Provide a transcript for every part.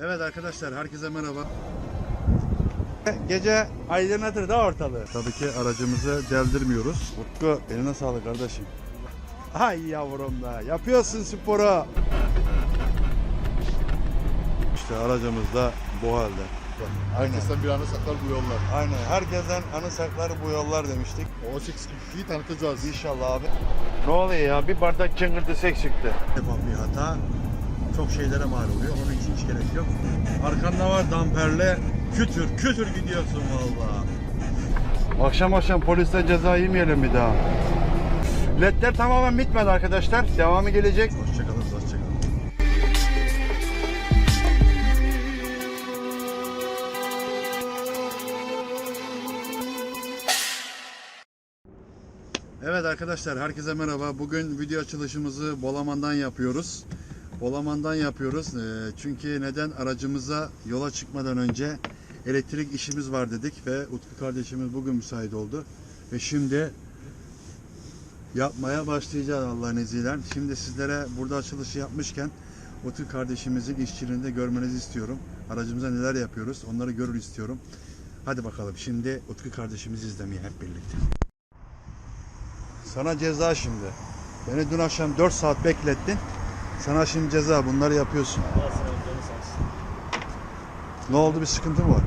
Evet arkadaşlar herkese merhaba. Gece aydınlatır da ortalığı. Tabii ki aracımızı deldirmiyoruz. Utku eline sağlık kardeşim. Ay yavrum be yapıyorsun sporu. İşte aracımız da bu halde. Aynen. Herkesten bir anı saklar bu yollar. Aynen. Herkesten anı saklar bu yollar demiştik. O 842'yi tanıtacağız. İnşallah abi. Ne oluyor ya? Bir bardak çıngırtısek çıktı. Yapan bir hata çok şeylere mal oluyor. İçin hiç gerek yok. Arkanda var damperle kütür kütür gidiyorsun vallahi. Akşam akşam polisten ceza yemeyelim bir daha. Ledler tamamen bitmedi arkadaşlar. Devamı gelecek. Hoşçakalın, hoşçakalın. Evet arkadaşlar herkese merhaba. Bugün video açılışımızı Bolaman'dan yapıyoruz. Bolaman'dan yapıyoruz. Ee, Çünkü neden aracımıza yola çıkmadan önce elektrik işimiz var dedik ve Utku kardeşimiz bugün müsait oldu. Ve şimdi yapmaya başlayacağız Allah'ın izniyle. Şimdi sizlere burada açılışı yapmışken Utku kardeşimizin işçiliğini de görmenizi istiyorum. Aracımıza neler yapıyoruz onları görür istiyorum. Hadi bakalım şimdi Utku kardeşimizi izlemeye hep birlikte. Sana ceza şimdi. Beni dün akşam 4 saat beklettin. Sana şimdi ceza bunları yapıyorsun. Ne oldu bir sıkıntı mı var?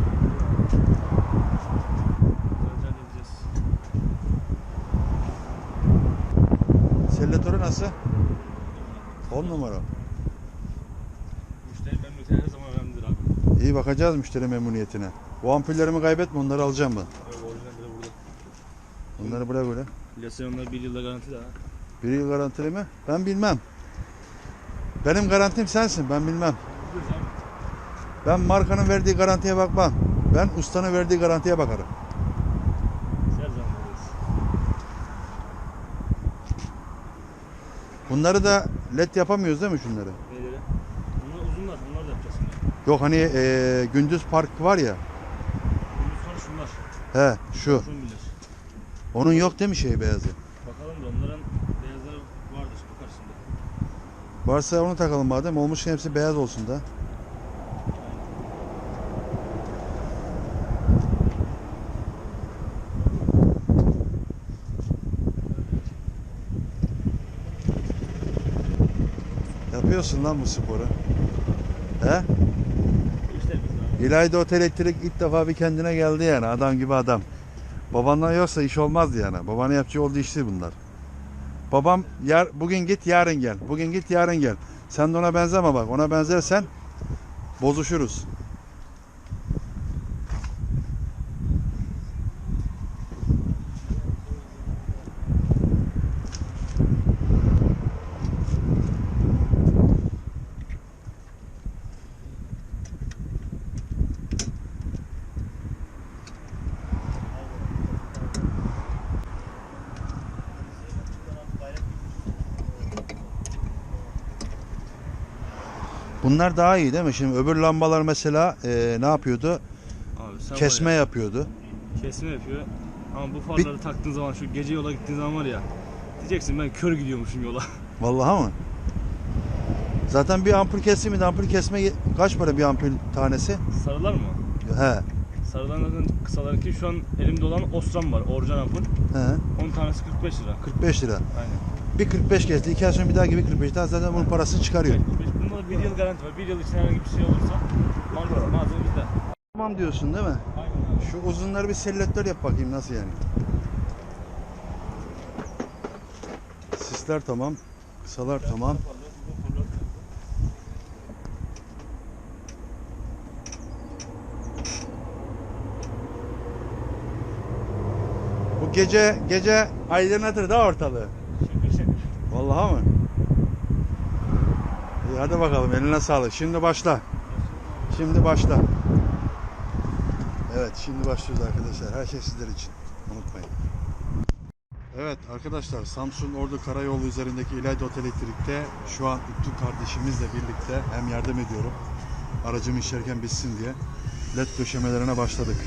Sellatörü nasıl? 10 numara. Müşteri memnuniyeti her zaman önemlidir abi. İyi bakacağız müşteri memnuniyetine. Bu ampullerimi kaybetme onları alacağım ben. Böyle orijinalleri burada. Onları bırak öyle. Plasyonlar bir yılda garanti de ha. Bir yıl garantili mi? Ben bilmem. Benim garantim sensin ben bilmem. Ben markanın verdiği garantiye bakmam. Ben ustanın verdiği garantiye bakarım. Bunları da led yapamıyoruz değil mi şunları? Neyleri? Bunlar uzunlar. Bunlar da yapacağız. Yok hani eee, gündüz park var ya. Bunun sonra şunlar. He şu. Bilir. Onun yok değil mi şey beyazı? Bakalım da onların beyazları vardır. Bakar şimdi. Varsa onu takalım madem. Olmuşken hepsi beyaz olsun da. Yapıyorsun lan bu sporu. He? İlayda Otel Elektrik ilk defa bir kendine geldi yani. Adam gibi adam. Babandan yoksa iş olmazdı yani. Babanın yapacağı olduğu iş değil bunlar. Babam yar, bugün git yarın gel. Bugün git yarın gel. Sen de ona benzeme bak. Ona benzersen bozuşuruz. Bunlar daha iyi değil mi? Şimdi öbür lambalar mesela e, ne yapıyordu? Abi sen Kesme var yapıyordu. ya, kesme yapıyor. Ama bu farları taktığın zaman şu gece yola gittiğin zaman var ya. Diyeceksin ben kör gidiyormuşum yola. Vallahi mı? Zaten bir ampul kesimi de ampul kesme ye- kaç para bir ampul tanesi? Sarılar mı? He. Sarıların kısalarınki şu an elimde olan Osram var. Orijinal ampul. He. 10 tanesi 45 lira. 45 lira. Aynen. Bir 45 kesti. iki ay sonra bir daha gibi 45 daha zaten bunun parasını çıkarıyor. Bunda da bir yıl garanti var. Bir yıl içinde herhangi bir şey olursa mal- malzeme bizde. Tamam diyorsun değil mi? Aynen abi. Şu uzunları bir selektör yap bakayım nasıl yani. Sisler tamam. Kısalar tamam. Bu gece gece aydınlatır da ortalığı. Vallahi mı? İyi hadi bakalım eline sağlık. Şimdi başla. Şimdi başla. Evet şimdi başlıyoruz arkadaşlar. Her şey sizler için. Unutmayın. Evet arkadaşlar Samsun Ordu Karayolu üzerindeki İlayda Otel Elektrik'te şu an Utku kardeşimizle birlikte hem yardım ediyorum. Aracım işlerken bitsin diye led döşemelerine başladık.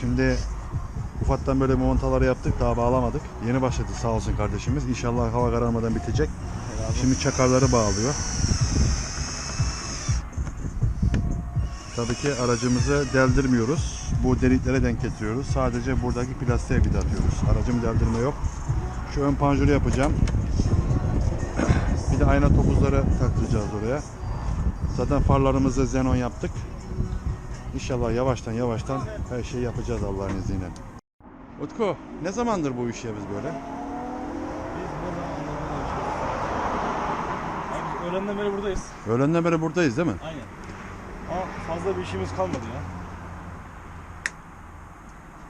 Şimdi ufaktan böyle montaları yaptık daha bağlamadık. Yeni başladı sağ olsun kardeşimiz. İnşallah hava kararmadan bitecek. Şimdi çakarları bağlıyor. Tabii ki aracımızı deldirmiyoruz. Bu deliklere denk getiriyoruz. Sadece buradaki plastiğe vida atıyoruz. Aracım deldirme yok. Şu ön panjuru yapacağım. Bir de ayna topuzları taktıracağız oraya. Zaten farlarımızı xenon yaptık. İnşallah yavaştan yavaştan her şeyi yapacağız Allah'ın izniyle. Utku ne zamandır bu işe biz böyle? Biz ne zaman Abi biz öğlenden beri buradayız. Öğlenden beri buradayız değil mi? Aynen. Ama fazla bir işimiz kalmadı ya.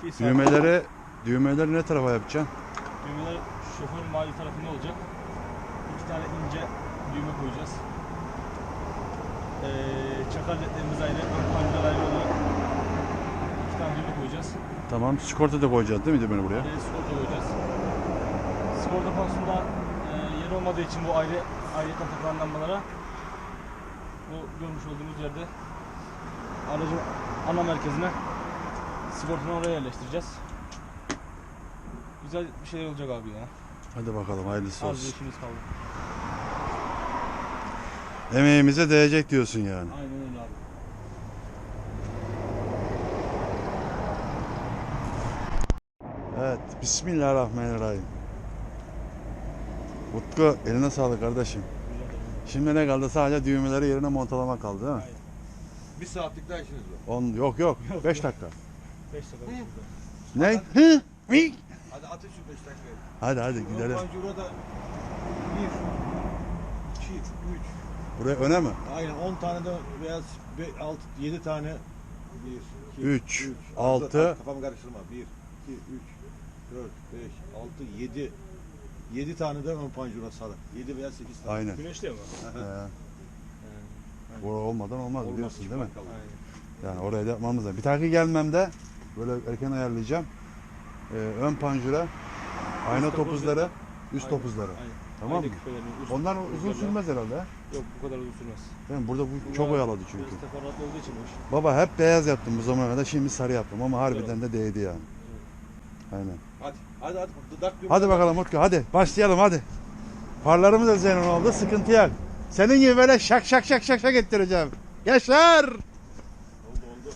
Bir saat- Düğmeleri düğmeleri ne tarafa yapacaksın? Düğmeler şoförün mavi tarafında olacak. İki tane ince düğme koyacağız. Ee, çakar ledlerimiz ayrı, ön panjurlar ayrı olarak iki tane düğme koyacağız. Tamam. Sigorta da koyacağız değil mi düğmeni buraya? Araya sigorta koyacağız. Sigorta konusunda e, yer olmadığı için bu ayrı ayrı takılan lambalara bu görmüş olduğunuz yerde aracın ana merkezine sigortanı oraya yerleştireceğiz. Güzel bir şey olacak abi ya. Hadi bakalım hayırlısı Az bir olsun. işimiz kaldı. Emeğimize değecek diyorsun yani. Aynen öyle abi. Evet. Bismillahirrahmanirrahim. Utku eline sağlık kardeşim. Şimdi ne kaldı? Sadece düğmeleri yerine montalamak kaldı değil mi? Bir saatlik daha işiniz var. On, yok yok. 5 dakika. 5 dakika. Ne? Hı? Mi? Hadi atın şu 5 dakikayı. Hadi hadi gidelim. Pancura da 1, 2, 3. Buraya öne mi? Aynen 10 tane de beyaz 6, 7 tane. 1, 2, Üç, altı. Kafamı karıştırma. 1, 2, 3, 4, 5, 6, 7. 7 tane de ön pancura sarı. 7 veya 8 tane. Aynen. Güneşli ama. Ee, bu olmadan olmaz Olmaz, biliyorsun değil mi? çıkmak. Yani oraya da yapmamız lazım. Bir dahaki gelmemde böyle erken ayarlayacağım. Ee, ön panjura, ayna Üst topuzları, üst Aynen. topuzları. Aynen. Tamam mı? Onlar uzun sürmez herhalde. ha? Yok bu kadar uzun sürmez. Değil mi? Burada bu çok Bunlar oyaladı çünkü. Biraz teferruatlı olduğu için iş. Baba hep beyaz yaptım bu zamana kadar. Şimdi sarı yaptım ama harbiden de değdi yani. Aynen. Hadi. Hadi hadi. Dudak Hadi bakalım Utku hadi başlayalım hadi. Farlarımız da zenon oldu sıkıntı yok. Senin gibi böyle şak şak şak şak şak ettireceğim. Yaşar! Oldu oldu.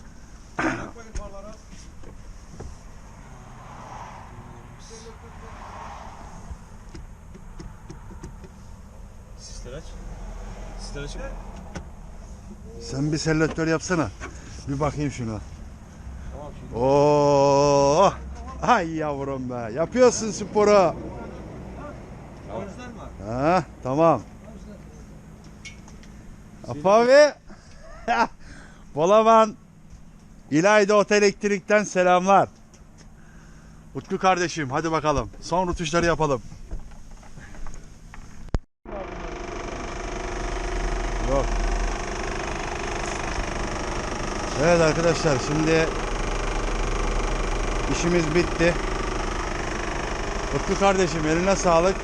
Aç. Sen bir selektör yapsana. Bir bakayım şuna. Tamam şimdi. Oo! Ay yavrum be. Yapıyorsun sporu. Ha, tamam. Apavi. Bolaman. İlayda Otel Elektrik'ten selamlar. Utku kardeşim hadi bakalım. Son rutuşları yapalım. Yok. Evet arkadaşlar şimdi işimiz bitti. Utku kardeşim eline sağlık.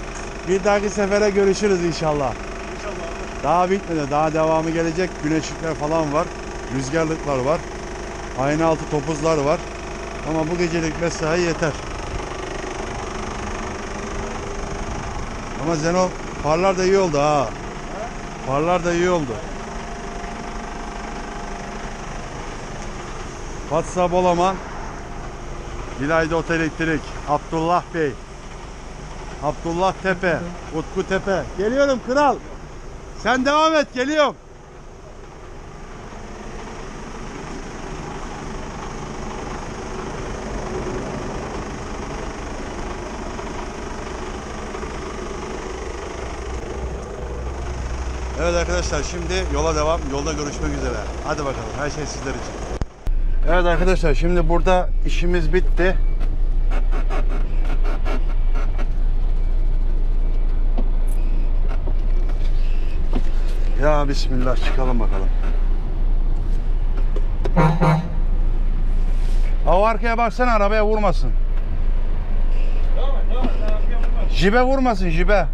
Bir dahaki sefere görüşürüz inşallah. İnşallah. Daha bitmedi. Daha devamı gelecek. Güneşlikler falan var. Rüzgarlıklar var. Ayna altı topuzlar var. Ama bu gecelik mesai yeter. Ama Zeno farlar da iyi oldu ha. Farlar da iyi oldu. Fatsa Bolaman İlayda Otel Elektrik Abdullah Bey Abdullah Tepe Utku Tepe Geliyorum kral sen devam et geliyorum. Evet arkadaşlar şimdi yola devam. Yolda görüşmek üzere. Hadi bakalım her şey sizler için. Evet arkadaşlar şimdi burada işimiz bitti. Ya bismillah çıkalım bakalım. O arkaya baksana arabaya vurmasın. Jibe vurmasın jibe.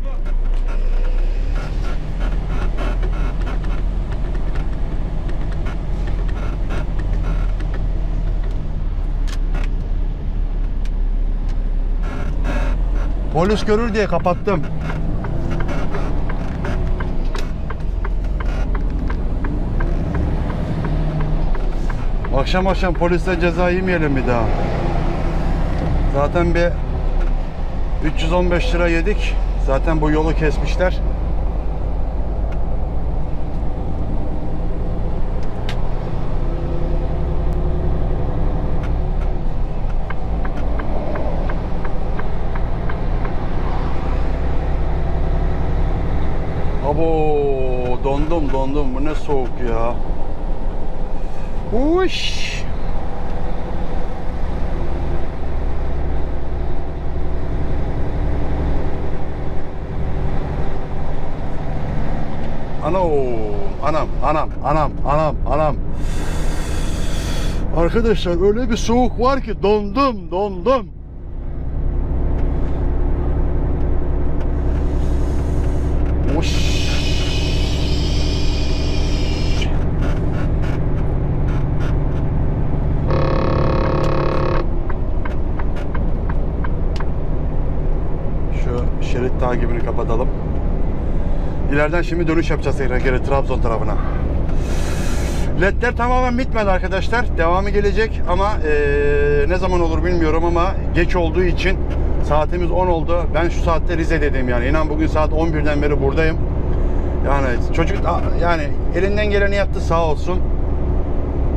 Polis görür diye kapattım. Akşam akşam polisten ceza yemeyelim bir daha. Zaten bir 315 lira yedik. Zaten bu yolu kesmişler. Dondum dondum bu ne soğuk ya. Uş. Ano, anam, anam, anam, anam, anam. Arkadaşlar öyle bir soğuk var ki dondum, dondum. Uş. Şu şerit takibini kapatalım. İleriden şimdi dönüş yapacağız tekrar geri Trabzon tarafına. LED'ler tamamen bitmedi arkadaşlar. Devamı gelecek ama eee, ne zaman olur bilmiyorum ama geç olduğu için saatimiz 10 oldu. Ben şu saatte Rize'deydim yani. İnan bugün saat 11'den beri buradayım. Yani çocuk yani elinden geleni yaptı sağ olsun.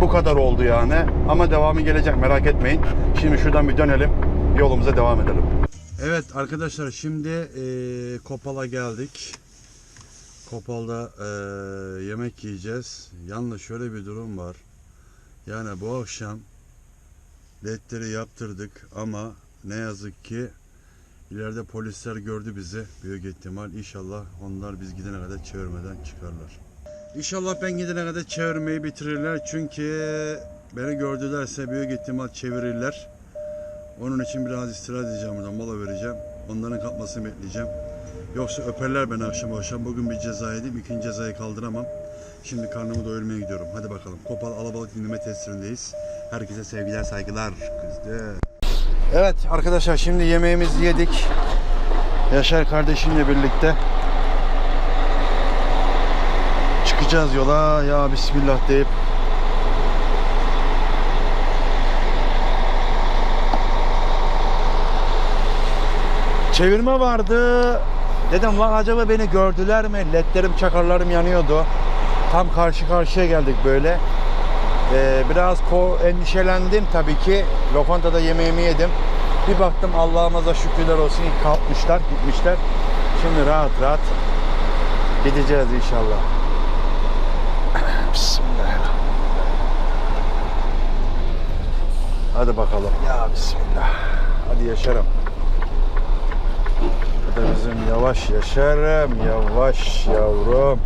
Bu kadar oldu yani. Ama devamı gelecek merak etmeyin. Şimdi şuradan bir dönelim. Yolumuza devam edelim. Evet arkadaşlar şimdi eee, Kopal'a geldik. Kopal'da eee, yemek yiyeceğiz. Yalnız şöyle bir durum var. Yani bu akşam ledleri yaptırdık ama ne yazık ki ileride polisler gördü bizi. Büyük ihtimal inşallah onlar biz gidene kadar çevirmeden çıkarlar. İnşallah ben gidene kadar çevirmeyi bitirirler. Çünkü beni gördülerse büyük ihtimal çevirirler. Onun için biraz istirahat edeceğim buradan mola vereceğim. Onların kalkmasını bekleyeceğim. Yoksa öperler beni akşam akşam. Bugün bir ceza yedim. ikinci cezayı kaldıramam. Şimdi karnımı doyurmaya gidiyorum. Hadi bakalım. Kopal Alabalık dinleme tesisindeyiz. Herkese sevgiler, saygılar. Kızdı. Evet arkadaşlar şimdi yemeğimizi yedik. Yaşar kardeşimle birlikte çıkacağız yola. Ya Bismillah deyip Çevirme vardı. Dedim lan acaba beni gördüler mi? Ledlerim çakarlarım yanıyordu. Tam karşı karşıya geldik böyle. Ee, biraz ko endişelendim tabii ki. Lokantada yemeğimi yedim. Bir baktım Allah'ımıza şükürler olsun ki kalkmışlar, gitmişler. Şimdi rahat rahat gideceğiz inşallah. Bismillahirrahmanirrahim. Hadi bakalım. Ya Bismillah. Hadi yaşarım. Bizim yavaş yaşarım, yavaş yavrum.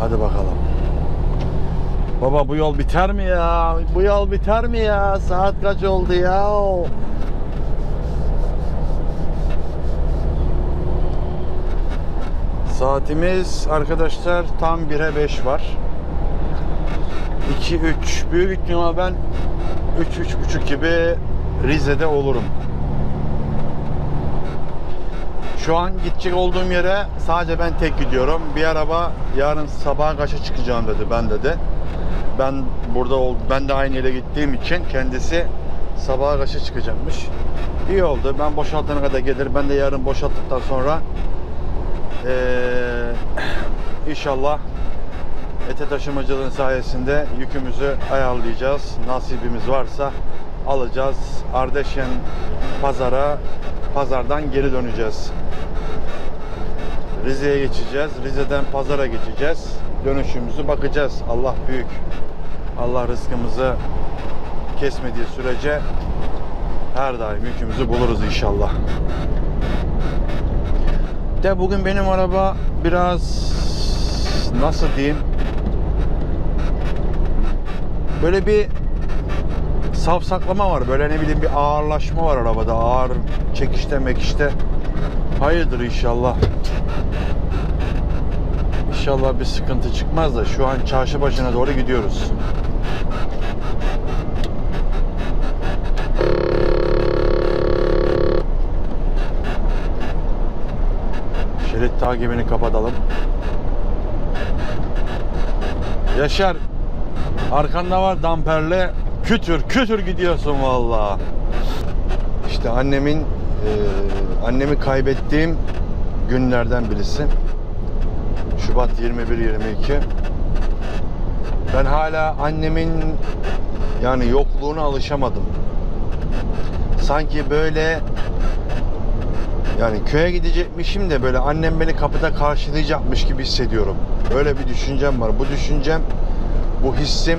Hadi bakalım. Baba bu yol biter mi ya? Bu yol biter mi ya? Saat kaç oldu ya? Saatimiz arkadaşlar tam 1'e 5 var. 2 3 büyük ihtimal ben 3 üç buçuk gibi Rize'de olurum. Şu an gidecek olduğum yere sadece ben tek gidiyorum. Bir araba yarın sabaha kaça çıkacağım dedi ben dedi. Ben burada ol, ben de aynı yere gittiğim için kendisi sabaha kaça çıkacakmış. İyi oldu. Ben boşaltana kadar gelir. Ben de yarın boşalttıktan sonra eee inşallah ete taşımacılığın sayesinde yükümüzü ayarlayacağız. Nasibimiz varsa alacağız. Ardeşen pazara pazardan geri döneceğiz. Rize'ye geçeceğiz. Rize'den pazara geçeceğiz. Dönüşümüzü bakacağız. Allah büyük. Allah rızkımızı kesmediği sürece her daim yükümüzü buluruz inşallah. De bugün benim araba biraz nasıl diyeyim? Böyle bir savsaklama var. Böyle ne bileyim bir ağırlaşma var arabada. Ağır çekişte mekişte. Hayırdır inşallah. İnşallah bir sıkıntı çıkmaz da şu an çarşı başına doğru gidiyoruz. Şerit takibini kapatalım. Yaşar arkanda var damperle kütür kütür gidiyorsun valla. İşte annemin e, annemi kaybettiğim günlerden birisi. Şubat 21-22. Ben hala annemin yani yokluğuna alışamadım. Sanki böyle yani köye gidecekmişim de böyle annem beni kapıda karşılayacakmış gibi hissediyorum. Böyle bir düşüncem var. Bu düşüncem, bu hissim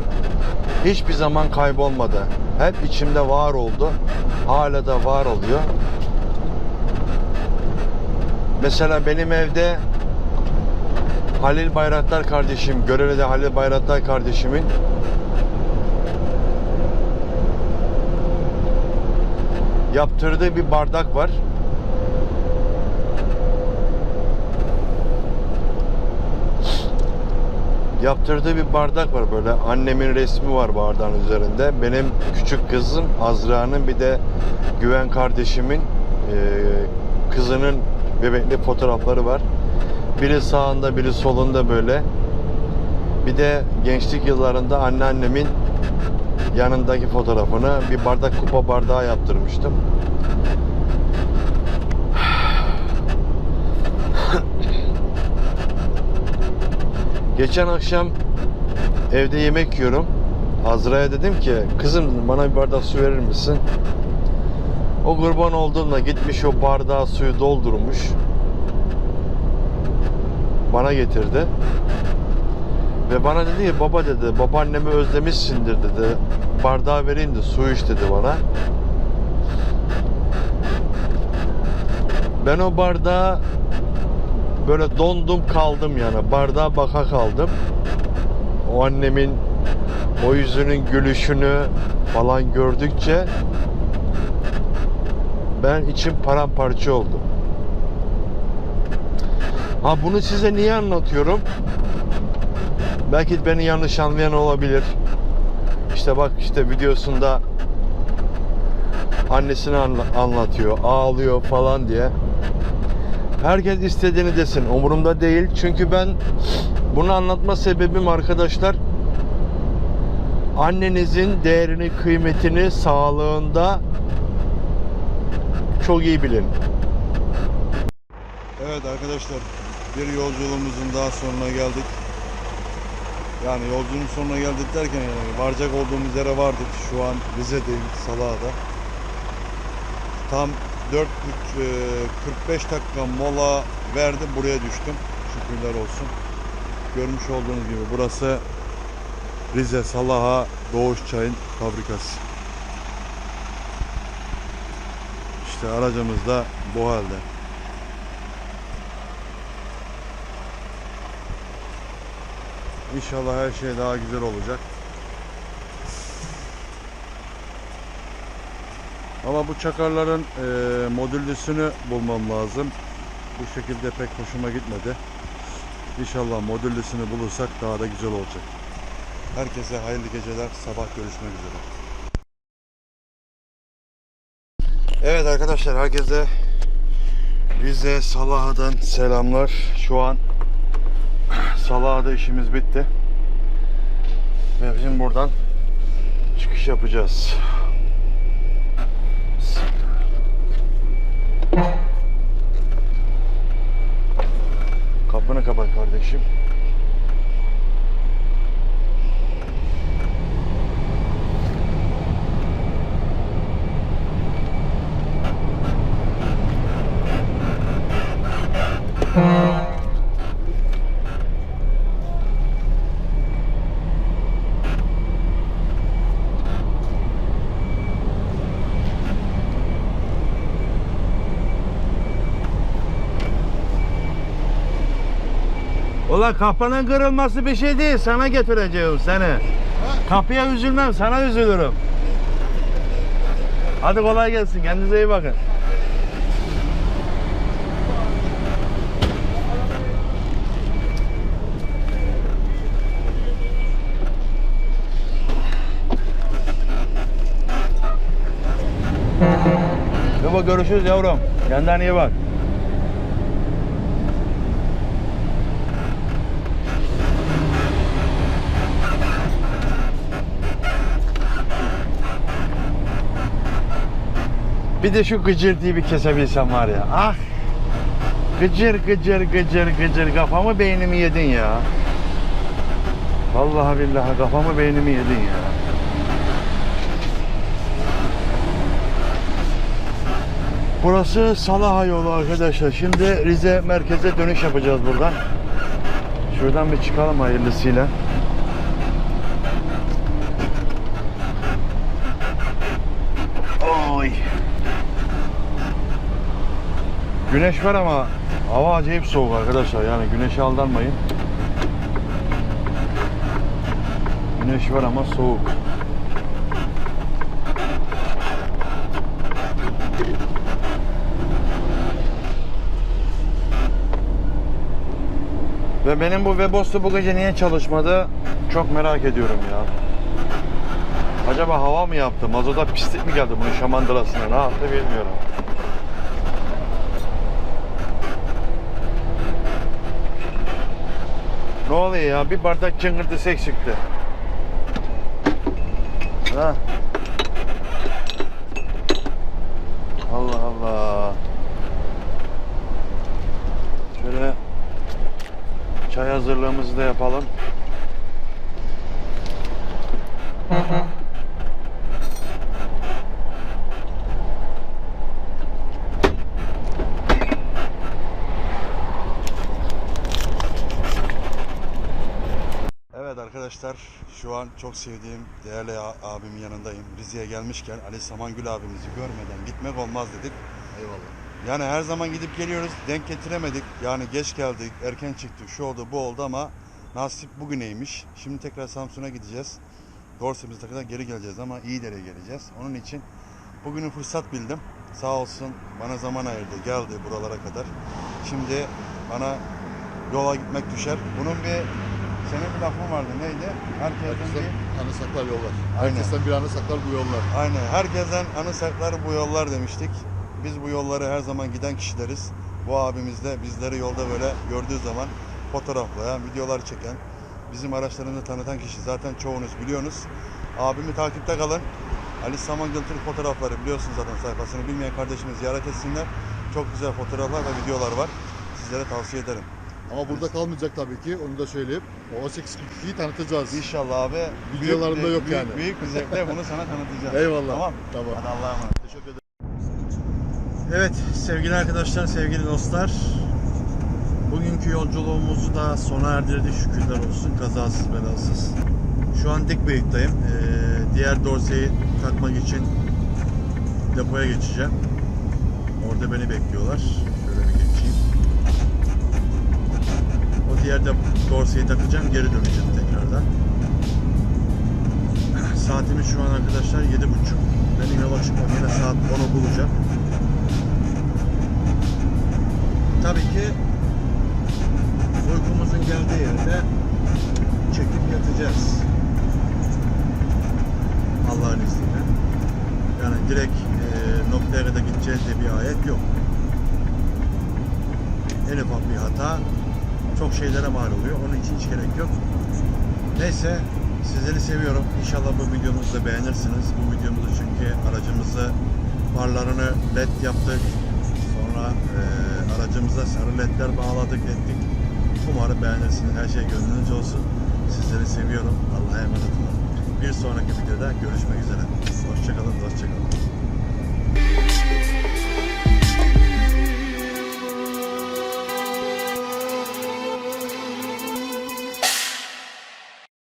hiçbir zaman kaybolmadı. Hep içimde var oldu. Hala da var oluyor. Mesela benim evde Halil Bayraktar kardeşim, Görele'de Halil Bayraktar kardeşimin yaptırdığı bir bardak var. Yaptırdığı bir bardak var böyle. Annemin resmi var bardağın üzerinde. Benim küçük kızım Azra'nın bir de Güven kardeşimin eee, kızının bebekli fotoğrafları var. Biri sağında, biri solunda böyle. Bir de gençlik yıllarında anneannemin yanındaki fotoğrafını bir bardak kupa bardağı yaptırmıştım. Geçen akşam evde yemek yiyorum. Azra'ya dedim ki kızım bana bir bardak su verir misin? O kurban olduğumda gitmiş o bardağı suyu doldurmuş. Bana getirdi. Ve bana dedi ki baba dedi babaannemi özlemişsindir dedi. Bardağı vereyim de su iç dedi bana. Ben o bardağı böyle dondum kaldım yani. Bardağa baka kaldım. O annemin o yüzünün gülüşünü falan gördükçe ben içim paramparça oldu. Ha bunu size niye anlatıyorum? Belki beni yanlış anlayan olabilir. İşte bak işte videosunda annesini anla- anlatıyor, ağlıyor falan diye. Herkes istediğini desin. Umurumda değil. Çünkü ben bunu anlatma sebebim arkadaşlar annenizin değerini, kıymetini sağlığında çok iyi bilin. Evet arkadaşlar bir yolculuğumuzun daha sonuna geldik. Yani yolculuğun sonuna geldik derken yani varacak olduğumuz yere vardık. Şu an Rize'deyim, Salah'da. Tam 4 45 dakika mola verdim buraya düştüm. Şükürler olsun. Görmüş olduğunuz gibi burası Rize Salaha Doğuş Çayın fabrikası. İşte aracımız da bu halde. İnşallah her şey daha güzel olacak. Ama bu çakarların e, modüllüsünü bulmam lazım. Bu şekilde pek hoşuma gitmedi. İnşallah modüllüsünü bulursak daha da güzel olacak. Herkese hayırlı geceler. Sabah görüşmek üzere. Evet arkadaşlar herkese Rize Salaha'dan selamlar. Şu an Salaha'da işimiz bitti. Ve bizim buradan çıkış yapacağız. Kapını kapat kardeşim. Ulan kapının kırılması bir şey değil. Sana getireceğim seni. Kapıya üzülmem, sana üzülürüm. Hadi kolay gelsin. Kendinize iyi bakın. Baba görüşürüz yavrum. Kendine iyi bak. Bir de şu gıcırtıyı bir kesebilsem var ya. Ah! Gıcır gıcır gıcır gıcır kafamı beynimi yedin ya. Vallahi billahi kafamı beynimi yedin ya. Burası Salaha yolu arkadaşlar. Şimdi Rize merkeze dönüş yapacağız buradan. Şuradan bir çıkalım hayırlısıyla. Oy. Güneş var ama hava acayip soğuk arkadaşlar. Yani güneşe aldanmayın. Güneş var ama soğuk. Ve benim bu Webostu bu gece niye çalışmadı? Çok merak ediyorum ya. Acaba hava mı yaptı? Mazota pislik mi geldi bunun şamandırasına? Ne yaptı bilmiyorum. Ne oluyor ya? Bir bardak çıngırtısı eksikti. Ha. Allah Allah. Şöyle çay hazırlığımızı da yapalım. Evet arkadaşlar şu an çok sevdiğim değerli abimin yanındayım. Rize'ye gelmişken Ali Samangül abimizi görmeden gitmek olmaz dedik. Eyvallah. Yani her zaman gidip geliyoruz denk getiremedik. Yani geç geldik erken çıktık şu oldu bu oldu ama nasip bugüneymiş. Şimdi tekrar Samsun'a gideceğiz. Dorsemize kadar geri geleceğiz ama iyi dere geleceğiz. Onun için bugünü fırsat bildim. Sağ olsun bana zaman ayırdı geldi buralara kadar. Şimdi bana yola gitmek düşer. Bunun bir senin bir lafın vardı neydi? Herkesten bir anı saklar yollar. Aynen. Herkesten bir anı saklar bu yollar. Aynen. Herkesten anı saklar bu yollar demiştik. Biz bu yolları her zaman giden kişileriz. Bu abimiz de bizleri yolda böyle gördüğü zaman fotoğraflayan, videolar çeken, bizim araçlarını tanıtan kişi. Zaten çoğunuz biliyorsunuz. Abimi takipte kalın. Ali Samangıl Türk fotoğrafları biliyorsunuz zaten sayfasını. Bilmeyen kardeşimiz ziyaret etsinler. Çok güzel fotoğraflar ve videolar var. Sizlere tavsiye ederim. Ama burada kalmayacak tabii ki. Onu da söyleyip o 842'yi tanıtacağız. İnşallah abi. Videolarında büyük, yok büyük, yani. Büyük bir zevkle bunu sana tanıtacağım. Eyvallah. Tamam. Tamam. Hadi Allah'a emanet. Teşekkür ederim. Evet sevgili arkadaşlar, sevgili dostlar. Bugünkü yolculuğumuzu da sona erdirdik şükürler olsun kazasız belasız. Şu an Dikbeyik'tayım. Ee, diğer dorseyi takmak için depoya geçeceğim. Orada beni bekliyorlar. O diğer de dorseyi takacağım, geri döneceğim tekrardan. Saatimiz şu an arkadaşlar 7.30. Benim yola çıkmam yine saat 10'u bulacak. Tabii ki uykumuzun geldiği yerde çekip yatacağız. Allah'ın izniyle. Yani direkt e, noktaya kadar gideceğiz diye bir ayet yok. En ufak bir hata çok şeylere mal oluyor. Onun için hiç gerek yok. Neyse sizleri seviyorum. İnşallah bu videomuzu da beğenirsiniz. Bu videomuzu çünkü aracımızı farlarını led yaptık. Sonra e, aracımıza sarı ledler bağladık ettik. Umarım beğenirsiniz. Her şey gönlünüzce olsun. Sizleri seviyorum. Allah'a emanet olun. Bir sonraki videoda görüşmek üzere. Hoşçakalın, hoşçakalın.